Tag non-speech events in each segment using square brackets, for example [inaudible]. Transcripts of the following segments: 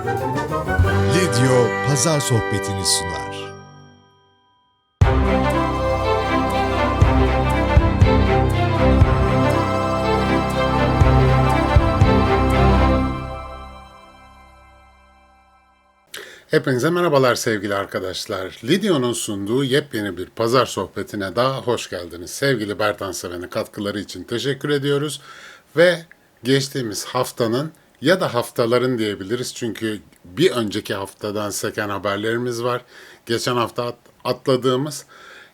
Lidyo Pazar Sohbetini sunar. Hepinize merhabalar sevgili arkadaşlar. Lidyo'nun sunduğu yepyeni bir pazar sohbetine daha hoş geldiniz. Sevgili Bertan Seven'e katkıları için teşekkür ediyoruz. Ve geçtiğimiz haftanın ya da haftaların diyebiliriz. Çünkü bir önceki haftadan seken haberlerimiz var. Geçen hafta at- atladığımız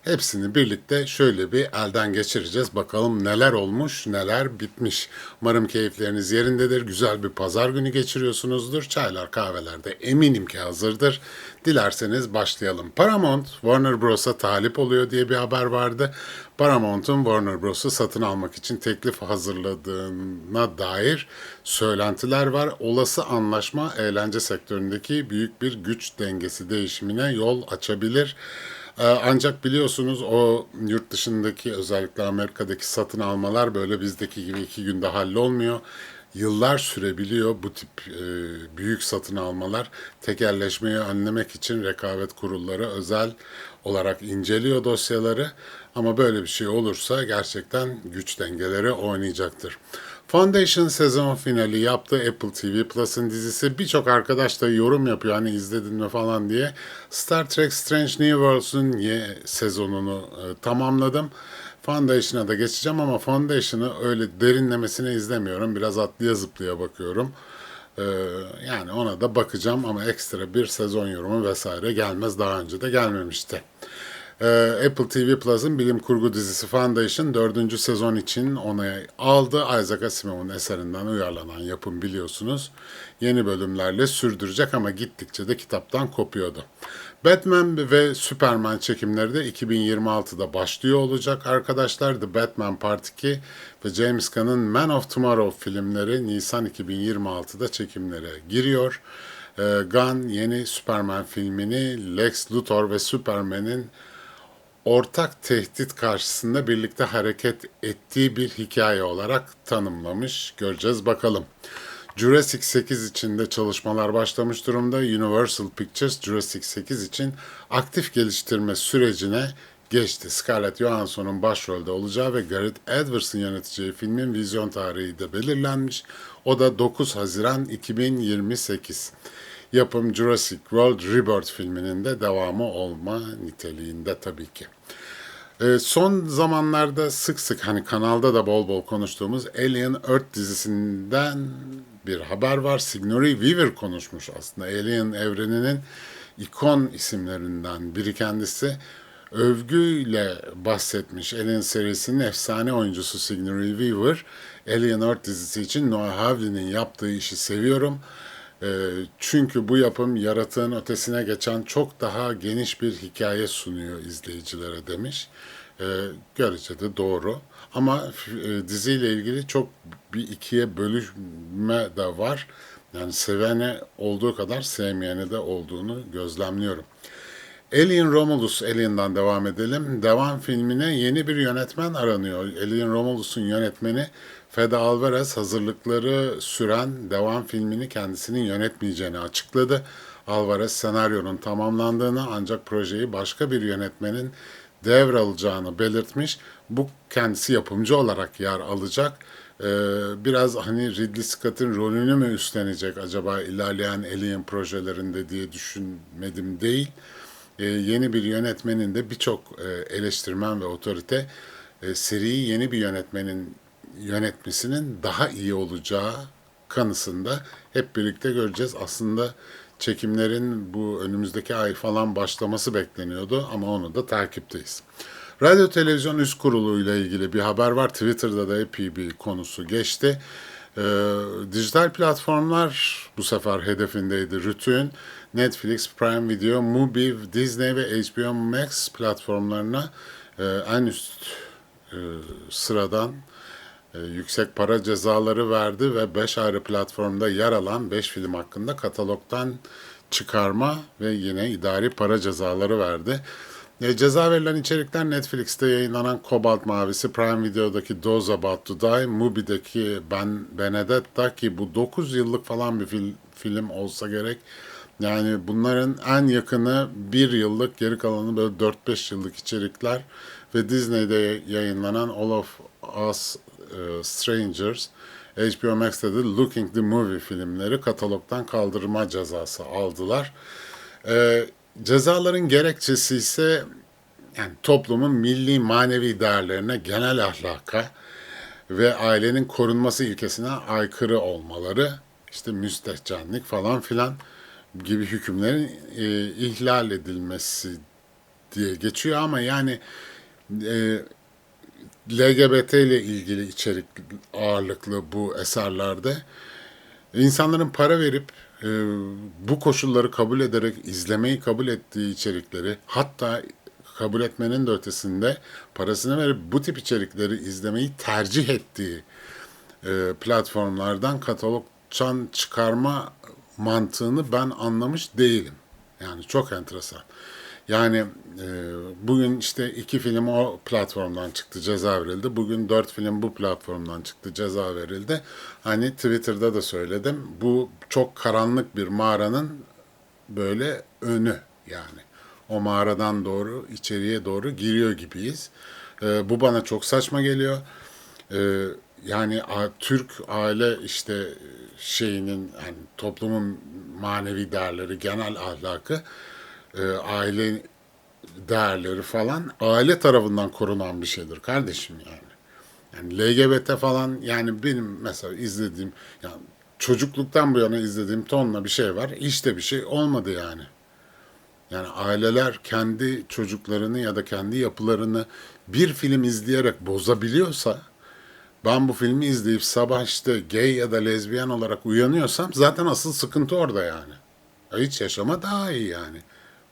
Hepsini birlikte şöyle bir elden geçireceğiz. Bakalım neler olmuş, neler bitmiş. Umarım keyifleriniz yerindedir. Güzel bir pazar günü geçiriyorsunuzdur. Çaylar, kahveler de eminim ki hazırdır. Dilerseniz başlayalım. Paramount, Warner Bros'a talip oluyor diye bir haber vardı. Paramount'un Warner Bros'u satın almak için teklif hazırladığına dair söylentiler var. Olası anlaşma eğlence sektöründeki büyük bir güç dengesi değişimine yol açabilir. Ee, Ancak biliyorsunuz o yurt dışındaki özellikle Amerika'daki satın almalar böyle bizdeki gibi iki günde hallolmuyor. Yıllar sürebiliyor bu tip e, büyük satın almalar. Tekelleşmeyi önlemek için rekabet kurulları özel olarak inceliyor dosyaları. Ama böyle bir şey olursa gerçekten güç dengeleri oynayacaktır. Foundation sezon finali yaptı Apple TV Plus'ın dizisi. Birçok arkadaş da yorum yapıyor hani izledin mi falan diye. Star Trek Strange New Worlds'un sezonunu e, tamamladım. Foundation'a da geçeceğim ama Foundation'ı öyle derinlemesine izlemiyorum. Biraz atlıya zıplaya bakıyorum. Ee, yani ona da bakacağım ama ekstra bir sezon yorumu vesaire gelmez. Daha önce de gelmemişti. Ee, Apple TV Plus'ın bilim kurgu dizisi Foundation 4. sezon için onay aldı. Isaac Asimov'un eserinden uyarlanan yapım biliyorsunuz. Yeni bölümlerle sürdürecek ama gittikçe de kitaptan kopuyordu. Batman ve Superman çekimleri de 2026'da başlıyor olacak arkadaşlar. The Batman Part 2 ve James Gunn'ın Man of Tomorrow filmleri Nisan 2026'da çekimlere giriyor. Ee, Gunn yeni Superman filmini Lex Luthor ve Superman'in ortak tehdit karşısında birlikte hareket ettiği bir hikaye olarak tanımlamış. Göreceğiz bakalım. Jurassic 8 için de çalışmalar başlamış durumda. Universal Pictures Jurassic 8 için aktif geliştirme sürecine geçti. Scarlett Johansson'un başrolde olacağı ve Gareth Edwards'ın yöneteceği filmin vizyon tarihi de belirlenmiş. O da 9 Haziran 2028. Yapım Jurassic World Rebirth filminin de devamı olma niteliğinde tabii ki. Ee, son zamanlarda sık sık hani kanalda da bol bol konuştuğumuz Alien Earth dizisinden bir haber var. Sigourney Weaver konuşmuş aslında. Alien evreninin ikon isimlerinden biri kendisi. Övgüyle bahsetmiş Alien serisinin efsane oyuncusu Sigourney Weaver. Alien Earth dizisi için Noah Hawley'nin yaptığı işi seviyorum. Ee, çünkü bu yapım yaratığın ötesine geçen çok daha geniş bir hikaye sunuyor izleyicilere demiş. Ee, görece de doğru. Ama e, diziyle ilgili çok bir ikiye bölünme de var. Yani sevene olduğu kadar sevmeyene de olduğunu gözlemliyorum. Alien Romulus, Alien'dan devam edelim. Devam filmine yeni bir yönetmen aranıyor. Alien Romulus'un yönetmeni Fede Alvarez hazırlıkları süren devam filmini kendisinin yönetmeyeceğini açıkladı. Alvarez senaryonun tamamlandığını ancak projeyi başka bir yönetmenin devralacağını belirtmiş. Bu kendisi yapımcı olarak yer alacak. Ee, biraz hani Ridley Scott'ın rolünü mü üstlenecek acaba ilerleyen Alien projelerinde diye düşünmedim değil. Ee, yeni bir yönetmenin de birçok e, eleştirmen ve otorite e, seriyi yeni bir yönetmenin yönetmesinin daha iyi olacağı kanısında hep birlikte göreceğiz. Aslında çekimlerin bu önümüzdeki ay falan başlaması bekleniyordu ama onu da takipteyiz. Radyo Televizyon Üst Kurulu ile ilgili bir haber var. Twitter'da da epey bir konusu geçti. Ee, dijital platformlar bu sefer hedefindeydi. Rütün, Netflix, Prime Video, Mubi, Disney ve HBO Max platformlarına e, en üst e, sıradan e, yüksek para cezaları verdi ve 5 ayrı platformda yer alan 5 film hakkında katalogdan çıkarma ve yine idari para cezaları verdi. E, ceza verilen içerikler Netflix'te yayınlanan Kobalt Mavisi, Prime Video'daki Those About to Die, Mubi'deki Ben Benedetta ki bu 9 yıllık falan bir fil- film olsa gerek. Yani bunların en yakını bir yıllık, geri kalanı böyle 4-5 yıllık içerikler ve Disney'de yayınlanan All of Us e, Strangers, HBO Max'te de Looking the Movie filmleri katalogdan kaldırma cezası aldılar. E, cezaların gerekçesi ise yani toplumun milli manevi değerlerine, genel ahlaka ve ailenin korunması ilkesine aykırı olmaları, işte müstehcenlik falan filan gibi hükümlerin e, ihlal edilmesi diye geçiyor ama yani e, LGBT ile ilgili içerik ağırlıklı bu eserlerde insanların para verip e, bu koşulları kabul ederek izlemeyi kabul ettiği içerikleri hatta kabul etmenin de ötesinde parasını verip bu tip içerikleri izlemeyi tercih ettiği e, platformlardan katalogçan çıkarma mantığını ben anlamış değilim. Yani çok enteresan. Yani e, bugün işte iki film o platformdan çıktı ceza verildi. Bugün dört film bu platformdan çıktı ceza verildi. Hani Twitter'da da söyledim. Bu çok karanlık bir mağaranın böyle önü yani. O mağaradan doğru içeriye doğru giriyor gibiyiz. E, bu bana çok saçma geliyor. E, yani a- Türk aile işte şeyinin yani toplumun manevi değerleri, genel ahlakı, e, aile değerleri falan aile tarafından korunan bir şeydir kardeşim yani. Yani LGBT falan yani benim mesela izlediğim yani çocukluktan bu yana izlediğim tonla bir şey var. Hiç de bir şey olmadı yani. Yani aileler kendi çocuklarını ya da kendi yapılarını bir film izleyerek bozabiliyorsa ben bu filmi izleyip sabah işte gay ya da lezbiyen olarak uyanıyorsam zaten asıl sıkıntı orada yani. Ya Hiç yaşama daha iyi yani.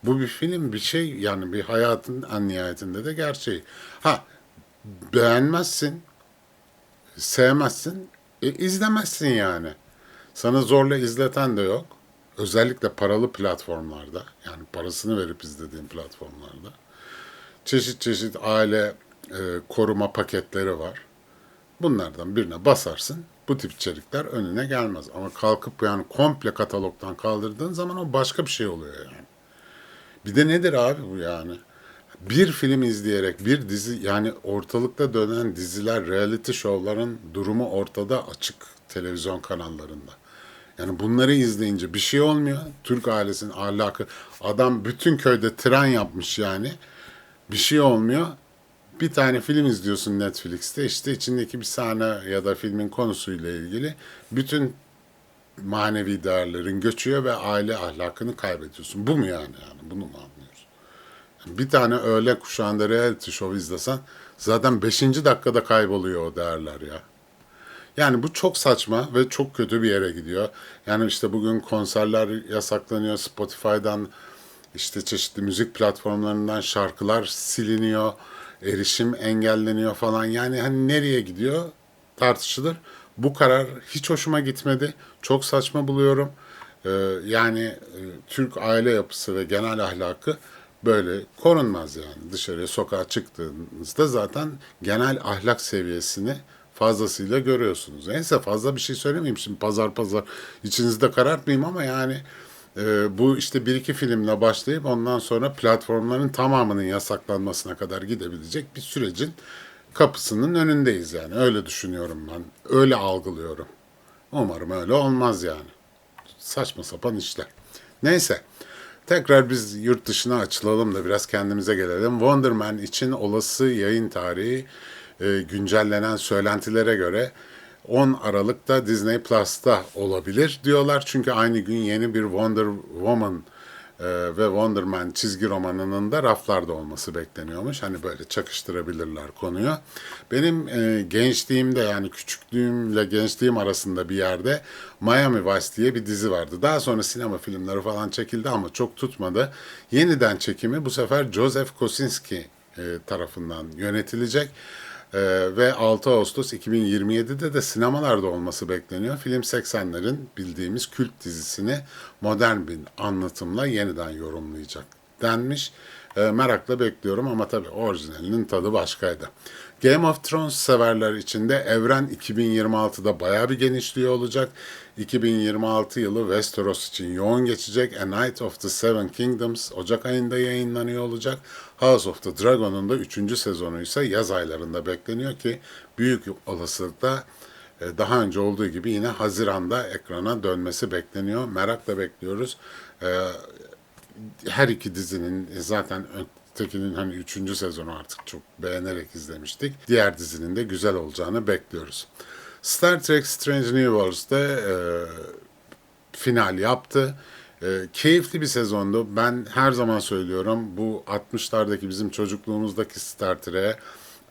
Bu bir film bir şey yani bir hayatın en nihayetinde de gerçeği. Ha beğenmezsin, sevmezsin, e, izlemezsin yani. Sana zorla izleten de yok. Özellikle paralı platformlarda yani parasını verip izlediğin platformlarda. Çeşit çeşit aile e, koruma paketleri var. Bunlardan birine basarsın. Bu tip içerikler önüne gelmez. Ama kalkıp yani komple katalogdan kaldırdığın zaman o başka bir şey oluyor yani. Bir de nedir abi bu yani? Bir film izleyerek bir dizi yani ortalıkta dönen diziler, reality show'ların durumu ortada açık televizyon kanallarında. Yani bunları izleyince bir şey olmuyor. Türk ailesinin ahlakı adam bütün köyde tren yapmış yani. Bir şey olmuyor. Bir tane film izliyorsun Netflix'te işte içindeki bir sahne ya da filmin konusuyla ilgili bütün manevi değerlerin göçüyor ve aile ahlakını kaybediyorsun. Bu mu yani yani bunu mu anlıyoruz? Bir tane öğle kuşağında reality show izlesen zaten 5. dakikada kayboluyor o değerler ya. Yani bu çok saçma ve çok kötü bir yere gidiyor. Yani işte bugün konserler yasaklanıyor. Spotify'dan işte çeşitli müzik platformlarından şarkılar siliniyor. Erişim engelleniyor falan. Yani hani nereye gidiyor tartışılır. Bu karar hiç hoşuma gitmedi. Çok saçma buluyorum. Ee, yani e, Türk aile yapısı ve genel ahlakı böyle korunmaz yani. Dışarıya sokağa çıktığınızda zaten genel ahlak seviyesini fazlasıyla görüyorsunuz. Neyse fazla bir şey söylemeyeyim şimdi pazar pazar içinizde karartmayayım ama yani e, bu işte bir iki filmle başlayıp ondan sonra platformların tamamının yasaklanmasına kadar gidebilecek bir sürecin kapısının önündeyiz yani. Öyle düşünüyorum ben. Öyle algılıyorum. Umarım öyle olmaz yani. Saçma sapan işler. Neyse. Tekrar biz yurt dışına açılalım da biraz kendimize gelelim. Wonder Man için olası yayın tarihi e, güncellenen söylentilere göre 10 Aralık'ta Disney Plus'ta olabilir diyorlar. Çünkü aynı gün yeni bir Wonder Woman ve Wonder Man çizgi romanının da raflarda olması bekleniyormuş. Hani böyle çakıştırabilirler konuyu. Benim e, gençliğimde yani küçüklüğümle gençliğim arasında bir yerde Miami Vice diye bir dizi vardı. Daha sonra sinema filmleri falan çekildi ama çok tutmadı. Yeniden çekimi bu sefer Joseph Kosinski e, tarafından yönetilecek. Ee, ve 6 Ağustos 2027'de de sinemalarda olması bekleniyor. Film 80'lerin bildiğimiz kült dizisini modern bir anlatımla yeniden yorumlayacak denmiş. E, merakla bekliyorum ama tabii orijinalinin tadı başkaydı. Game of Thrones severler için de evren 2026'da bayağı bir genişliği olacak. 2026 yılı Westeros için yoğun geçecek. A Night of the Seven Kingdoms Ocak ayında yayınlanıyor olacak. House of the Dragon'un da 3. sezonu ise yaz aylarında bekleniyor ki büyük olasılıkla e, daha önce olduğu gibi yine Haziran'da ekrana dönmesi bekleniyor. Merakla bekliyoruz. E, her iki dizinin zaten ötekinin hani üçüncü sezonu artık çok beğenerek izlemiştik. Diğer dizinin de güzel olacağını bekliyoruz. Star Trek Strange New Worlds'da e, final yaptı. E, keyifli bir sezondu. Ben her zaman söylüyorum bu 60'lardaki bizim çocukluğumuzdaki Star Trek'e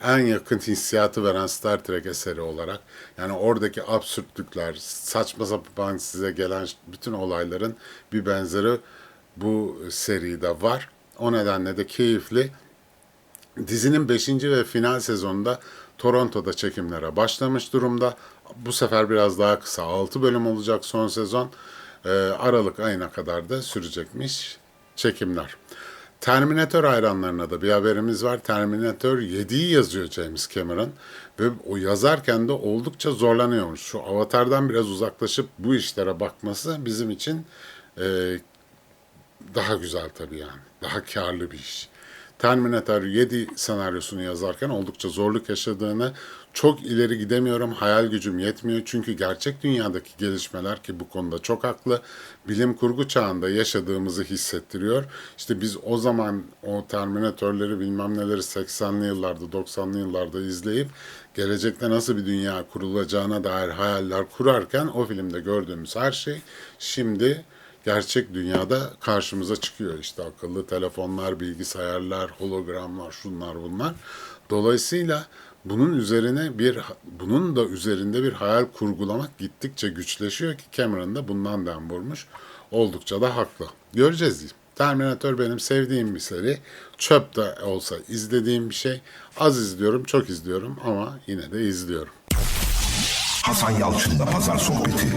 en yakın hissiyatı veren Star Trek eseri olarak yani oradaki absürtlükler, saçma sapan size gelen bütün olayların bir benzeri bu seride var. O nedenle de keyifli. Dizinin 5. ve final sezonunda Toronto'da çekimlere başlamış durumda. Bu sefer biraz daha kısa 6 bölüm olacak son sezon. Ee, Aralık ayına kadar da sürecekmiş çekimler. Terminator hayranlarına da bir haberimiz var. Terminator 7'yi yazıyor James Cameron ve o yazarken de oldukça zorlanıyormuş. Şu Avatar'dan biraz uzaklaşıp bu işlere bakması bizim için e, daha güzel tabii yani. Daha karlı bir iş. Terminator 7 senaryosunu yazarken oldukça zorluk yaşadığını, çok ileri gidemiyorum, hayal gücüm yetmiyor. Çünkü gerçek dünyadaki gelişmeler ki bu konuda çok haklı, bilim kurgu çağında yaşadığımızı hissettiriyor. İşte biz o zaman o Terminatörleri bilmem neleri 80'li yıllarda, 90'lı yıllarda izleyip gelecekte nasıl bir dünya kurulacağına dair hayaller kurarken o filmde gördüğümüz her şey şimdi gerçek dünyada karşımıza çıkıyor. İşte akıllı telefonlar, bilgisayarlar, hologramlar, şunlar bunlar. Dolayısıyla bunun üzerine bir bunun da üzerinde bir hayal kurgulamak gittikçe güçleşiyor ki Cameron da bundan dem vurmuş. Oldukça da haklı. Göreceğiz diyeyim. Terminator benim sevdiğim bir seri. Çöp de olsa izlediğim bir şey. Az izliyorum, çok izliyorum ama yine de izliyorum. Hasan Yalçın'la Pazar Sohbeti.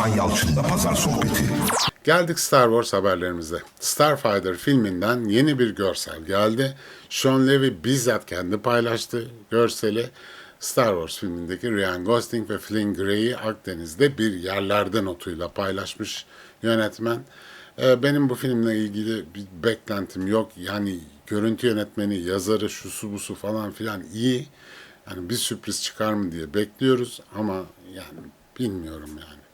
Hasan Yalçın'la Pazar Sohbeti. Geldik Star Wars haberlerimize. Starfighter filminden yeni bir görsel geldi. Sean Levy bizzat kendi paylaştı görseli. Star Wars filmindeki Ryan Gosling ve Flynn Grey'i Akdeniz'de bir yerlerde notuyla paylaşmış yönetmen. Ee, Benim bu filmle ilgili bir beklentim yok. Yani görüntü yönetmeni, yazarı, şusu busu falan filan iyi. Yani bir sürpriz çıkar mı diye bekliyoruz ama yani bilmiyorum yani.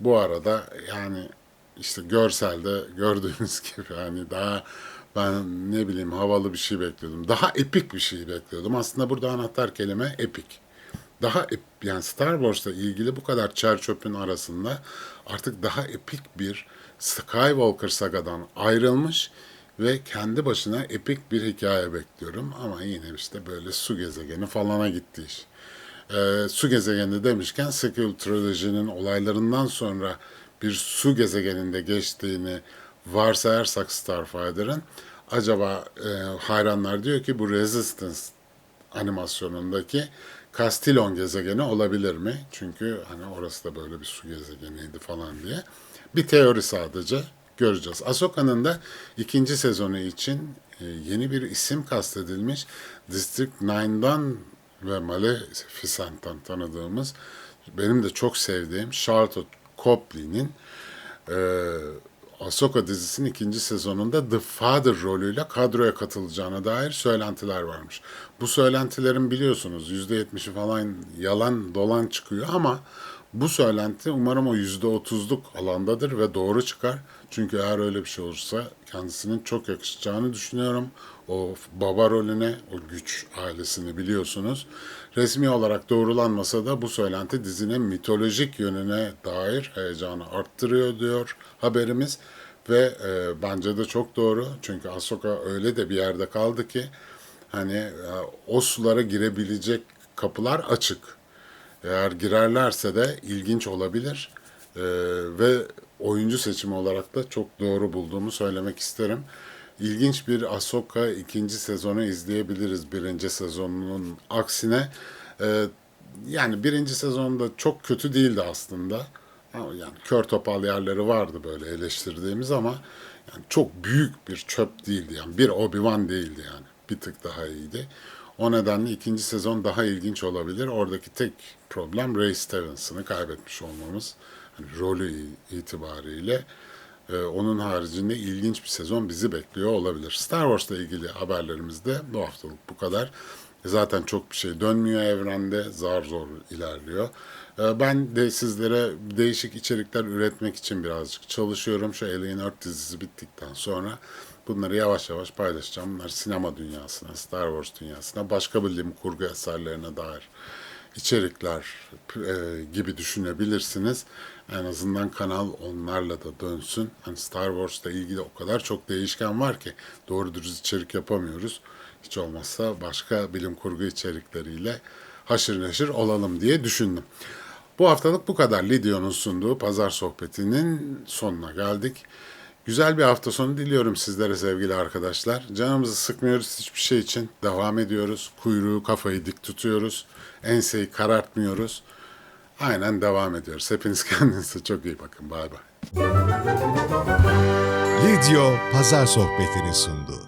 Bu arada yani işte görselde gördüğünüz [laughs] gibi hani daha ben ne bileyim havalı bir şey bekliyordum. Daha epik bir şey bekliyordum. Aslında burada anahtar kelime epik. Daha ep, yani Star Wars'la ilgili bu kadar çer çöpün arasında artık daha epik bir Skywalker sagadan ayrılmış ve kendi başına epik bir hikaye bekliyorum. Ama yine işte böyle su gezegeni falana gitti iş. Ee, su gezegeni demişken Sequel Trilogy'nin olaylarından sonra bir su gezegeninde geçtiğini varsayarsak Starfighter'ın acaba e, hayranlar diyor ki bu Resistance animasyonundaki Castillon gezegeni olabilir mi? Çünkü hani orası da böyle bir su gezegeniydi falan diye. Bir teori sadece göreceğiz. Ahsoka'nın da ikinci sezonu için e, yeni bir isim kastedilmiş. District 9'dan ve Maleficent'tan tanıdığımız benim de çok sevdiğim Charlotte Copley'nin e, Ahsoka dizisinin ikinci sezonunda The Father rolüyle kadroya katılacağına dair söylentiler varmış. Bu söylentilerin biliyorsunuz %70'i falan yalan dolan çıkıyor ama bu söylenti umarım o %30'luk alandadır ve doğru çıkar. Çünkü eğer öyle bir şey olursa kendisinin çok yakışacağını düşünüyorum. O baba rolüne, o güç ailesini biliyorsunuz. Resmi olarak doğrulanmasa da bu söylenti dizinin mitolojik yönüne dair heyecanı arttırıyor diyor haberimiz. Ve e, bence de çok doğru. Çünkü Ahsoka öyle de bir yerde kaldı ki hani e, o sulara girebilecek kapılar açık. Eğer girerlerse de ilginç olabilir. E, ve oyuncu seçimi olarak da çok doğru bulduğumu söylemek isterim. İlginç bir Ahsoka ikinci sezonu izleyebiliriz birinci sezonunun aksine. E, yani birinci sezonda çok kötü değildi aslında. Yani kör topal yerleri vardı böyle eleştirdiğimiz ama yani çok büyük bir çöp değildi. Yani bir Obi-Wan değildi yani. Bir tık daha iyiydi. O nedenle ikinci sezon daha ilginç olabilir. Oradaki tek problem Ray Stevenson'ı kaybetmiş olmamız. Hani rolü itibariyle. Ee, onun haricinde ilginç bir sezon bizi bekliyor olabilir. Star Wars'la ilgili haberlerimiz de bu haftalık bu kadar. Zaten çok bir şey dönmüyor evrende, zar zor ilerliyor. Ee, Ben de sizlere değişik içerikler üretmek için birazcık çalışıyorum. Şu Alien Earth dizisi bittikten sonra bunları yavaş yavaş paylaşacağım. Bunlar sinema dünyasına, Star Wars dünyasına, başka bilim kurgu eserlerine dair içerikler e, gibi düşünebilirsiniz. En azından kanal onlarla da dönsün. Hani Star Wars'la ilgili o kadar çok değişken var ki doğru dürüst içerik yapamıyoruz. Hiç olmazsa başka bilim kurgu içerikleriyle haşır neşir olalım diye düşündüm. Bu haftalık bu kadar. Lidio'nun sunduğu pazar sohbetinin sonuna geldik. Güzel bir hafta sonu diliyorum sizlere sevgili arkadaşlar. Canımızı sıkmıyoruz hiçbir şey için. Devam ediyoruz. Kuyruğu, kafayı dik tutuyoruz. Enseyi karartmıyoruz. Aynen devam ediyoruz. Hepiniz [laughs] kendinize çok iyi bakın. Bay bay. Lidyo Pazar Sohbetini sundu.